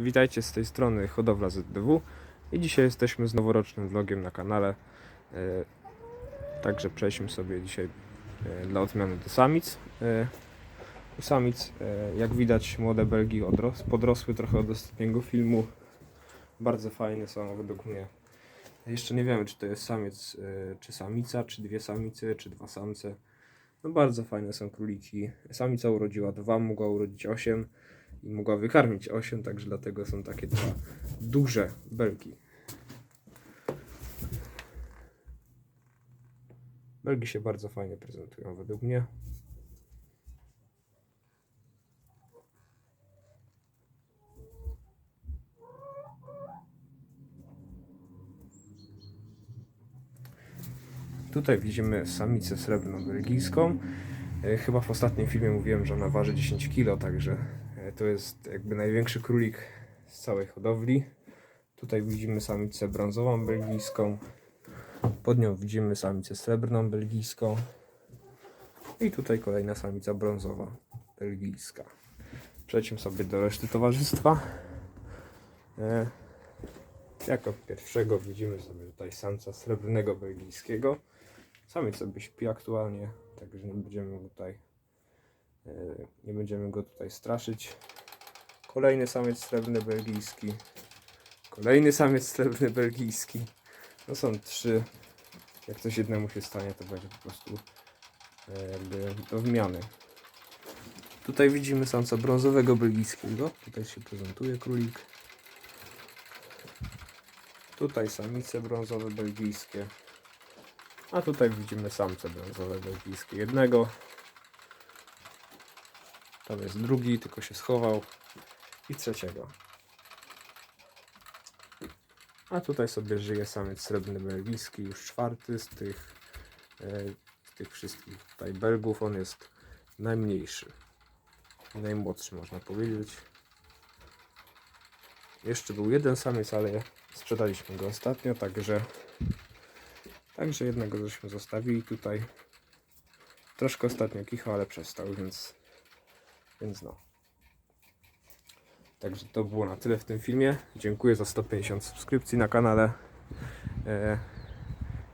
Witajcie z tej strony Hodowla ZDW i dzisiaj jesteśmy z noworocznym vlogiem na kanale. E, Także przejdźmy sobie dzisiaj e, dla odmiany do samic. E, U samic, jak widać, młode Belgi odros- podrosły trochę od ostatniego filmu. Bardzo fajne są według mnie. Jeszcze nie wiemy, czy to jest samiec, czy samica, czy dwie samice, czy dwa samce. No bardzo fajne są króliki. Samica urodziła dwa, mogła urodzić osiem i mogła wykarmić 8, także dlatego są takie dwa duże belki. Belgi się bardzo fajnie prezentują według mnie. Tutaj widzimy samicę srebrną belgijską. E, Chyba w ostatnim filmie mówiłem, że ona waży 10 kg, także to jest jakby największy królik z całej hodowli. Tutaj widzimy samicę brązową belgijską. Pod nią widzimy samicę srebrną belgijską. I tutaj kolejna samica brązowa belgijska. Przejdźmy sobie do reszty towarzystwa. E, jako pierwszego widzimy sobie tutaj samca srebrnego belgijskiego. Samiec sobie śpi aktualnie, także nie będziemy tutaj e, nie będziemy go tutaj straszyć. Kolejny samiec srebrny belgijski. Kolejny samiec srebrny belgijski. No są trzy. Jak coś jednemu się stanie, to będzie po prostu e, do wymiany. Tutaj widzimy samca brązowego belgijskiego. Tutaj się prezentuje królik. Tutaj samice brązowe belgijskie. A tutaj widzimy samce brązowe belgijskie. Jednego. Tam jest drugi, tylko się schował. I trzeciego. A tutaj sobie żyje samiec srebrny belgijski, już czwarty z tych, e, z tych wszystkich tutaj Belgów. On jest najmniejszy. Najmłodszy można powiedzieć. Jeszcze był jeden samiec, ale sprzedaliśmy go ostatnio, także także jednego żeśmy zostawili tutaj. Troszkę ostatnio kichał, ale przestał, więc więc no. Także to było na tyle w tym filmie. Dziękuję za 150 subskrypcji na kanale. E,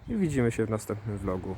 I widzimy się w następnym vlogu.